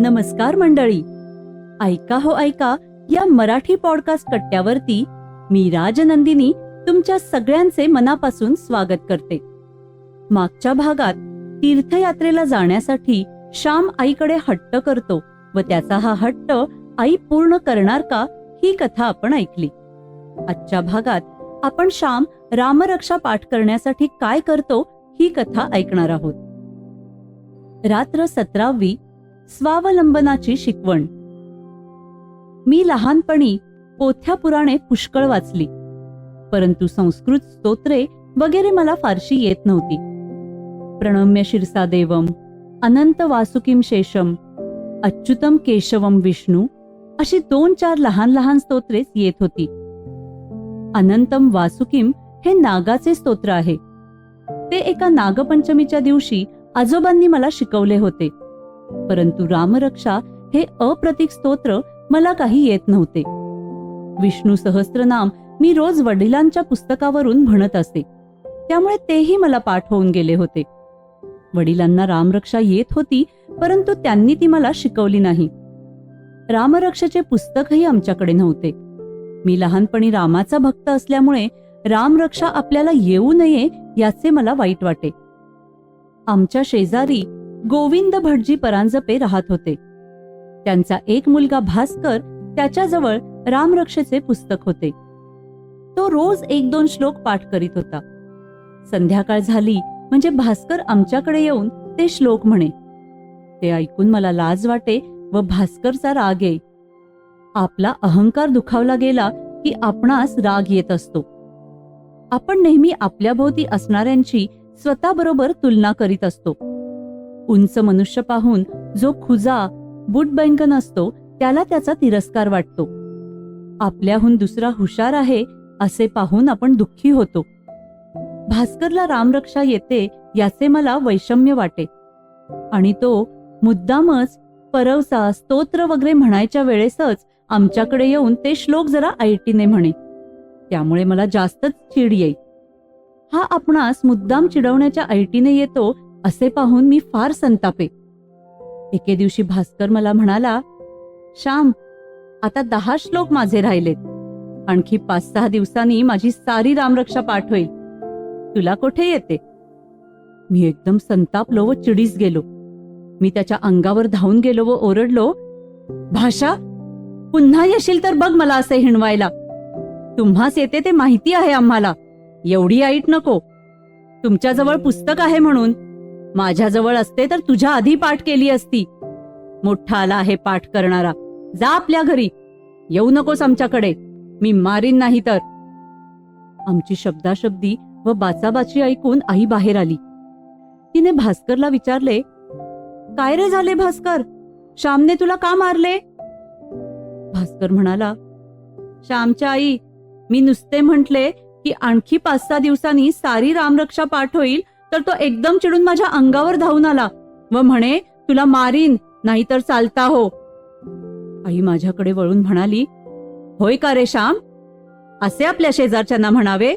नमस्कार मंडळी. ऐका हो ऐका या मराठी पॉडकास्ट कट्ट्यावरती मी राजनंदिनी तुमच्या सगळ्यांचे मनापासून स्वागत करते. मागच्या भागात तीर्थयात्रेला जाण्यासाठी श्याम आईकडे हट्ट करतो व त्याचा हा हट्ट आई पूर्ण करणार का ही कथा आपण ऐकली. आजच्या भागात आपण श्याम रामरक्षा पाठ करण्यासाठी काय करतो ही कथा ऐकणार आहोत. रात्र सतरावी स्वावलंबनाची शिकवण. मी लहानपणी पोथ्या पुराणे पुष्कळ वाचली. परंतु संस्कृत स्तोत्रे वगैरे मला फारशी येत नव्हती. प्रणम्य शिरसा देवम अनंत वासुकीम शेषम अच्युतम केशवम विष्णू अशी दोन चार लहान लहान स्तोत्रेच येत होती. अनंतम वासुकीम हे नागाचे स्तोत्र आहे. ते एका नागपंचमीच्या दिवशी आजोबांनी मला शिकवले होते. परंतु रामरक्षा हे अप्रतिक स्तोत्र मला काही येत नव्हते. विष्णू सहस्त्रनाम मी रोज वडिलांच्या पुस्तकावरून म्हणत असे. त्यामुळे तेही मला पाठ होऊन गेले होते. वडिलांना रामरक्षा येत होती परंतु त्यांनी ती मला शिकवली नाही. रामरक्षाचे पुस्तकही आमच्याकडे नव्हते. मी लहानपणी रामाचा भक्त असल्यामुळे रामरक्षा आपल्याला येऊ नये याचे मला वाईट वाटे. आमच्या शेजारी गोविंद भटजी परांजपे राहत होते. त्यांचा एक मुलगा भास्कर त्याच्याजवळ रामरक्षेचे पुस्तक होते. तो रोज एक दोन श्लोक पाठ करीत होता. संध्याकाळ झाली म्हणजे भास्कर आमच्याकडे येऊन ते श्लोक म्हणे. ते ऐकून मला लाज वाटे व भास्करचा राग येई. आपला अहंकार दुखावला गेला की आपणास राग येत असतो. आपण नेहमी आपल्याभोवती असणाऱ्यांची स्वतःबरोबर तुलना करीत असतो. उंच मनुष्य पाहून जो खुजा बुटबँकन असतो त्याला त्याचा तिरस्कार वाटतो. आपल्याहून दुसरा हुशार आहे असे पाहून आपण दुःखी होतो. भास्करला रामरक्षा येते याचे मला वैषम्य वाटे. आणि तो मुद्दामच परवसा स्तोत्र वगैरे म्हणायच्या वेळेसच आमच्याकडे येऊन ते श्लोक जरा आयटीने म्हणे. त्यामुळे मला जास्तच चिड येई हा आपणास मुद्दाम चिडवण्याच्या ऐटीने येतो असे पाहून मी फार संतापे. एके दिवशी भास्कर मला म्हणाला श्याम आता दहा श्लोक माझे राहिलेत. आणखी पाच सहा दिवसांनी माझी सारी रामरक्षा पाठ होईल. तुला कुठे येते? मी एकदम संतापलो व चिडीस गेलो. मी त्याच्या अंगावर धावून गेलो व ओरडलो भाषा पुन्हा येशील तर बघ मला असे हिणवायला. तुम्हास येते ते माहिती आहे आम्हाला. एवढी ऐट नको. तुमच्याजवळ पुस्तक आहे म्हणून. माझ्याजवळ असते तर तुझ्या आधी पाठ केली असती. मोठा आला आहे पाठ करणारा. जा आपल्या घरी. येऊ नकोस आमच्याकडे. मी मारीन नाही तर. आमची शब्दाशब्दी व बाचाबाची ऐकून आई बाहेर आली. तिने भास्करला विचारले काय रे झाले भास्कर? श्यामने तुला का मारले? भास्कर म्हणाला श्यामच्या आई मी नुसते म्हटले की आणखी पाच सहा दिवसांनी सारी रामरक्षा पाठ होईल तर तो एकदम चिडून माझ्या अंगावर धावून आला. व म्हणे तुला मारीन नाहीतर चालता हो. आई माझ्याकडे वळून म्हणाली होय का रे श्याम? असे आपल्या शेजारच्यांना म्हणावे?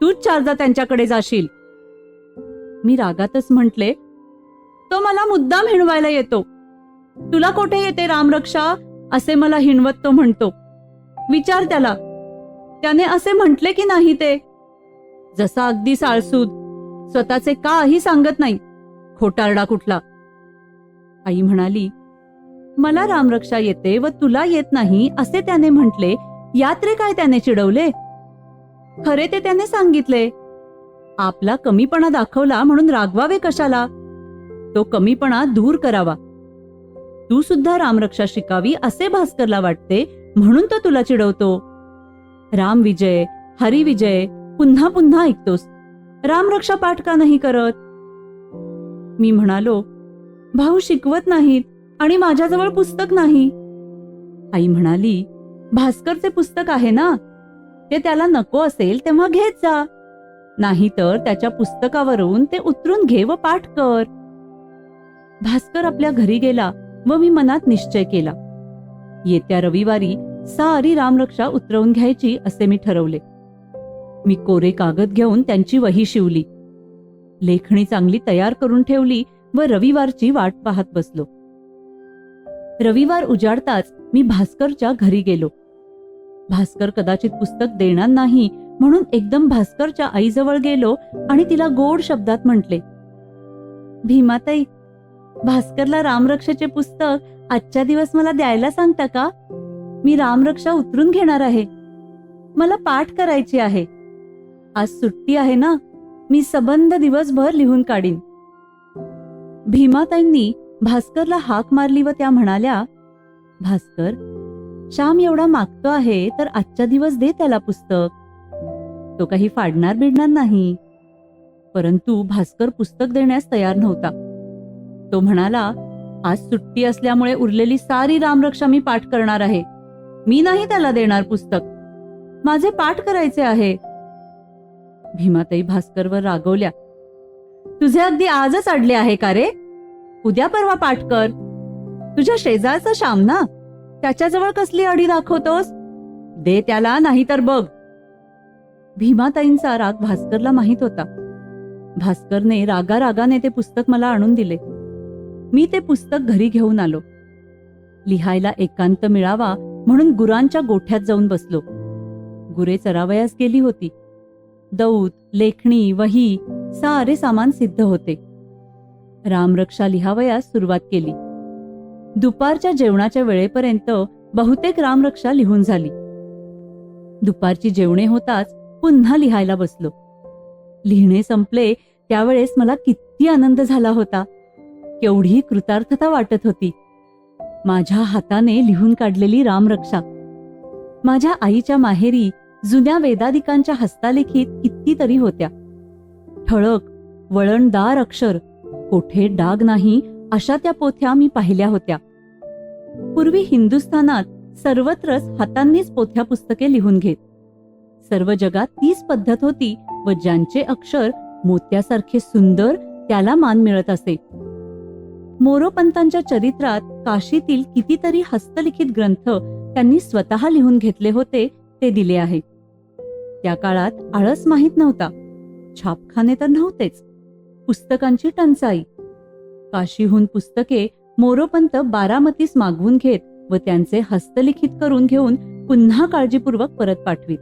तूच चारदा त्यांच्याकडे जाशील. मी रागातच म्हटले तो मला मुद्दाम हिणवायला येतो. तुला कोठे येते रामरक्षा? असे मला हिणवत तो म्हणतो. विचार त्याला. त्याने असे म्हटले की नाही ते? जसा अगदी साळसूद स्वतःचे काही सांगत नाही. खोटारडा कुठला? आई म्हणाली मला रामरक्षा येते व तुला येत नाही असे त्याने म्हटले. यात रे काय त्याने चिडवले? खरे ते त्याने सांगितले. आपला कमीपणा दाखवला म्हणून रागवावे कशाला? तो कमीपणा दूर करावा. तू सुद्धा रामरक्षा शिकावी असे भास्करला वाटते म्हणून तो तुला चिडवतो. राम विजय पुन्हा पुन्हा ऐकतोस. रामरक्षा पाठ का नाही करत? मी म्हणालो भाऊ शिकवत नाहीत आणि माझ्याजवळ पुस्तक नाही. आई म्हणाली भास्करचे पुस्तक आहे ना? ते त्याला नको असेल तेव्हा घेत जा. नाहीतर त्याच्या पुस्तकावरून ते उतरून घे व पाठ कर. भास्कर आपल्या घरी गेला व मी मनात निश्चय केला. येत्या रविवारी सारी रामरक्षा उतरवून घ्यायची असे मी ठरवले. मी कोरे कागद घेऊन त्यांची वही शिवली. लेखणी चांगली तयार करून ठेवली व रविवारची वाट पाहत बसलो. रविवार उजाडताच मी भास्करच्या घरी गेलो. भास्कर कदाचित पुस्तक देणार नाही म्हणून एकदम भास्करच्या आईजवळ गेलो आणि तिला गोड शब्दात म्हटले भीमाताई भास्करला रामरक्षाचे पुस्तक आजच्या दिवस मला द्यायला सांगता का? मी रामरक्षा उतरून घेणार आहे. मला पाठ करायची आहे. आज सुट्टी आहे ना? मी सबंध दिवसभर लिहून काढीन. भीमाताईंनी भास्करला हाक मारली व त्या म्हणाल्या भास्कर श्याम एवढा मागतो आहे तर आजच्या दिवस दे त्याला पुस्तक. तो काही फाडणार बिडणार नाही. परंतु भास्कर पुस्तक देण्यास तयार नव्हता. तो म्हणाला आज सुट्टी असल्यामुळे उरलेली सारी रामरक्षा मी पाठ करणार आहे. मी नाही त्याला देणार पुस्तक. माझे पाठ करायचे आहे. भीमाताई भास्करवर रागवल्या. तुझे अगदी आजच अडले आहे का रे? उद्या परवा पाठ कर. तुझ्या शेजारचा श्याम ना? त्याच्याजवळ कसली अडी दाखवतोस? दे त्याला नाही तर बघ. भीमाताईंचा राग भास्करला माहीत होता. भास्करने रागा रागाने ते पुस्तक मला आणून दिले. मी ते पुस्तक घरी घेऊन आलो. लिहायला एकांत मिळावा म्हणून गुरांच्या गोठ्यात जाऊन बसलो. गुरे चरावयास गेली होती. दौत लेखणी वही सारे सामान सिद्ध होते. रामरक्षा लिहावयास सुरुवात केली. दुपारच्या जेवणाच्या वेळेपर्यंत बहुतेक रामरक्षा लिहून झाली. दुपारची जेवणे होताच पुन्हा लिहायला बसलो. लिहिणे संपले त्यावेळेस मला किती आनंद झाला होता. केवढी कृतार्थता वाटत होती. माझ्या हाताने लिहून काढलेली रामरक्षा. माझ्या आईच्या माहेरी जुन्या वेदादिकांच्या किती कितीतरी होत्या. ठळक वळणदार अक्षर कोठे डाग नाही अशा त्या पोथ्या मी पाहिल्या होत्या. पूर्वी हिंदुस्थानात सर्वत्रच हातांनीच पोथ्या पुस्तके लिहून घेत. सर्व जगात तीच पद्धत होती व ज्यांचे अक्षर मोत्यासारखे सुंदर त्याला मान मिळत असे. मोरोपंतांच्या चरित्रात काशीतील कितीतरी हस्तलिखित ग्रंथ त्यांनी स्वतः लिहून घेतले होते ते दिले आहे. त्या काळात आळस माहीत नव्हता. छापखाने तर नव्हतेच. पुस्तकांची टंचाई. काशीहून पुस्तके मोरोपंत बारामतीस मागवून घेत व त्यांचे हस्तलिखित करून घेऊन पुन्हा काळजीपूर्वक परत पाठवीत.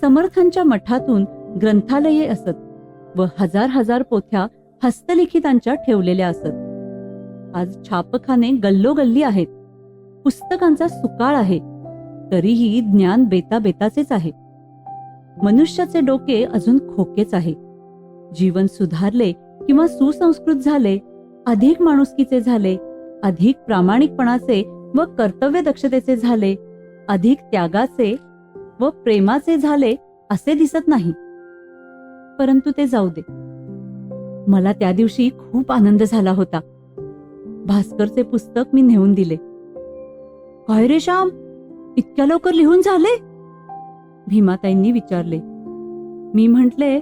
समर्थांच्या मठातून ग्रंथालये असत व हजार हजार पोथ्या हस्तलिखितांच्या ठेवलेल्या असत. आज छापखाने गल्लोगल्ली आहेत. पुस्तकांचा सुकाळ आहे. तरीही ज्ञान बेता बेताचेच आहे. मनुष्याचे डोके अजून खोकेच आहे. जीवन सुधारले किंवा सुसंस्कृत झाले अधिक माणुसकीचे झाले अधिक प्रामाणिकपणाचे व कर्तव्य दक्षतेचे झाले अधिक त्यागाचे व प्रेमाचे झाले असे दिसत नाही. परंतु ते जाऊ दे. मला त्या दिवशी खूप आनंद झाला होता. भास्करचे पुस्तक मी नेऊन दिले. काय रे श्याम? इतक्या लवकर लिहून झाले? भीमाताईंनी विचारले. मी म्हटले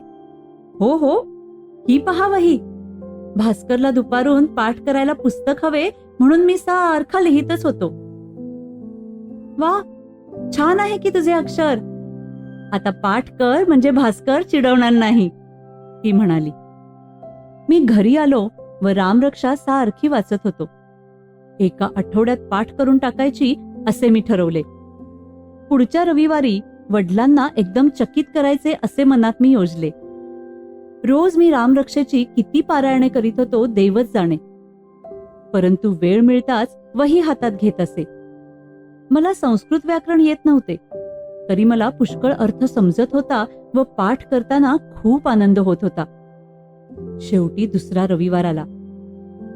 हो हो ही पहा वही भास्करला दुपारून पाठ करायला पुस्तक हवे म्हणून मी सारखा लिहितच होतो. वा छान आहे की तुझे अक्षर. आता पाठ कर म्हणजे भास्कर चिडवणार नाही ती म्हणाली. मी घरी आलो व रामरक्षा सारखी वाचत होतो. एका आठवड्यात पाठ करून टाकायची असे मी ठरवले. पुढच्या रविवारी वडिलांना एकदम चकित करायचे असे मनात मी योजले. रोज मी रामरक्षेची किती पारायणे करीत होतो देवच जाणे. परंतु वेळ मिळताच वही हातात घेत असे. मला संस्कृत व्याकरण येत नव्हते. तरी मला पुष्कळ अर्थ समजत होता व पाठ करताना खूप आनंद होत होता. शेवटी दुसरा रविवार आला.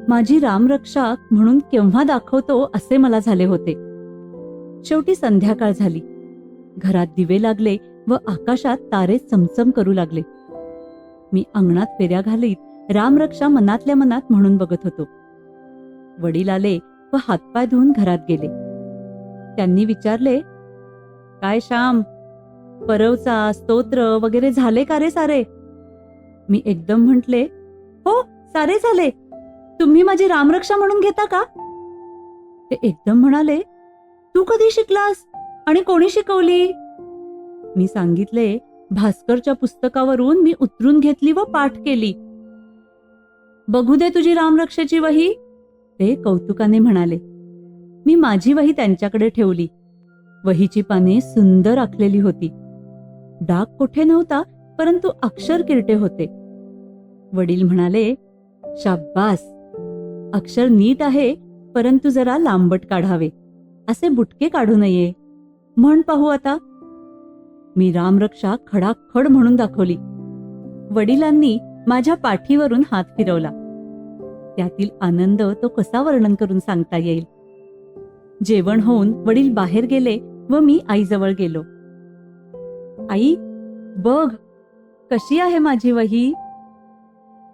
माझी रामरक्षा म्हणून केव्हा दाखवतो असे मला झाले होते. शेवटी संध्याकाळ झाली. घरात दिवे लागले व आकाशात तारे चमचम करू लागले. मी अंगणात फेऱ्या घालीत रामरक्षा मनातल्या मनात म्हणून बघत होतो. वडील आले व हातपाय धुवून घरात गेले. त्यांनी विचारले काय श्याम परवचा स्तोत्र वगैरे झाले का रे सारे? मी एकदम म्हटले हो सारे झाले. तुम्ही माझी रामरक्षा म्हणून घेता का? ते एकदम म्हणाले तू कधी शिकलास? आणि कोणी शिकवली? मी सांगितले भास्करच्या पुस्तकावरून मी उतरून घेतली व पाठ केली. बघू दे तुझी रामरक्षेची वही ते कौतुकाने म्हणाले. मी माझी वही त्यांच्याकडे ठेवली. वहीची पाने सुंदर आखलेली होती. डाग कुठे नव्हता परंतु अक्षर किरटे होते. वडील म्हणाले शाब्बास अक्षर नीट आहे परंतु जरा लांबट काढावे. असे बुटके काढू नये. म्हण पाहू आता. मी रामरक्षा खडाखड म्हणून दाखवली. वडिलांनी माझ्या पाठीवरून हात फिरवला. त्यातील आनंद तो कसा वर्णन करून सांगता येईल? जेवण होऊन वडील बाहेर गेले व मी आईजवळ गेलो. आई बघ कशी आहे माझी वही?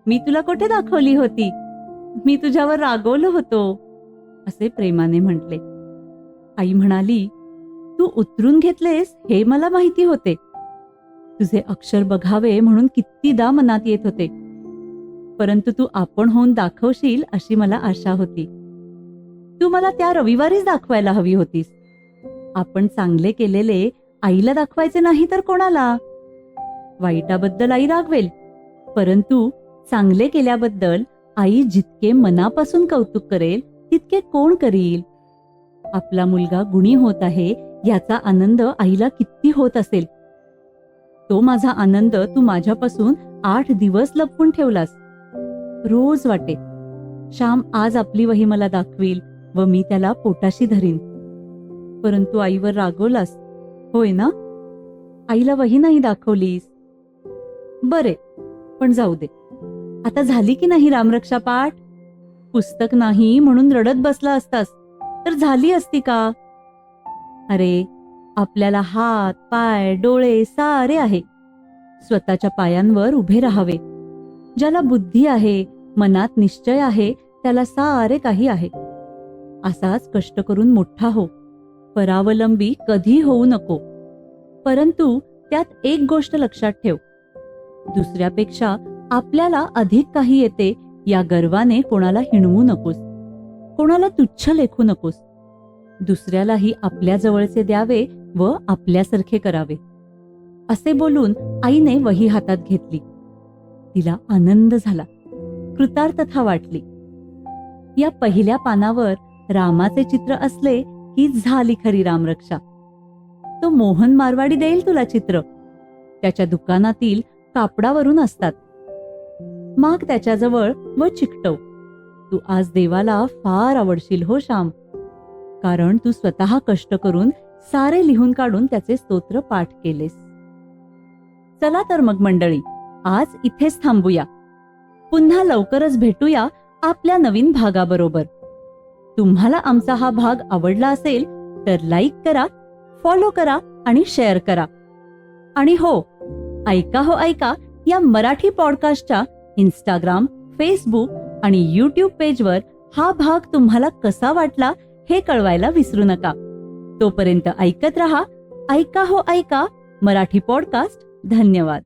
मी तुला कुठे दाखवली होती? मी तुझ्यावर रागवलो होतो असे प्रेमाने म्हटले. आई म्हणाली तू उतरून घेतलेस हे मला माहिती होते. तुझे अक्षर बघावे म्हणून कितीदा मनात येत होते. परंतु तू आपण होऊन दाखवशील अशी मला आशा होती. तू मला त्या रविवारीच दाखवायला हवी होतीस. आपण चांगले केलेले आईला दाखवायचे नाही तर कोणाला? वाईटाबद्दल आई रागवेल. परंतु चांगले केल्याबद्दल आई जितके मनापासून कौतुक करेल तितके कोण करील? आपला मुलगा गुणी होत आहे याचा आनंद आईला किती होत असेल? तो माझा आनंद तू माझ्यापासून आठ दिवस लपवून ठेवलास. रोज वाटे. श्याम आज आपली वही मला दाखवील व मी त्याला पोटाशी धरीन. परंतु आईवर रागवलास. होय ना? आईला वही नाही दाखवलीस. बरे पण जाऊ दे. आता झाली की नाही रामरक्षा पाठ? पुस्तक नाही म्हणून रडत बसला असतास. तर झाली असती का? अरे आपल्याला हात पाय डोळे सारे आहे. स्वतःच्या पायांवर उभे राहावे. ज्याला बुद्धी आहे मनात निश्चय आहे त्याला सारे काही आहे. असाच कष्ट करून मोठा हो. परावलंबी कधी होऊ नको. परंतु त्यात एक गोष्ट लक्षात ठेव. दुसऱ्यापेक्षा आपल्याला अधिक काही येते या गर्वाने कोणाला हिणवू नकोस. कोणाला तुच्छ लेखू नकोस. दुसऱ्यालाही आपल्या जवळचे द्यावे व आपल्यासारखे करावे. असे बोलून आईने वही हातात घेतली. तिला आनंद झाला. कृतार्थता वाटली. या पहिल्या पानावर रामाचे चित्र असले ही झाली खरी रामरक्षा. तो मोहन मारवाडी देईल तुला चित्र. त्याच्या दुकानातील कापडावरून असतात. माग त्याच्याजवळ व चिकटव. तू आज देवाला फार आवडशील हो श्याम. कारण तू स्वतः कष्ट करून सारे लिहून काढून त्याचे स्तोत्र पाठ केलेस. चला तर मग मंडळी आज इथेच थांबूया. पुन्हा लवकरच भेटूया आपल्या नवीन भागाबरोबर. तुम्हाला आमचा हा भाग आवडला असेल तर लाईक करा फॉलो करा आणि शेअर करा. आणि हो ऐका हो ऐका या मराठी पॉडकास्टच्या इंस्टाग्राम फेसबुक आणि युट्यूब पेजवर हा भाग तुम्हाला कसा वाटला हे कळवायला विसरू नका. तोपर्यंत ऐकत रहा ऐका हो ऐका मराठी पॉडकास्ट धन्यवाद.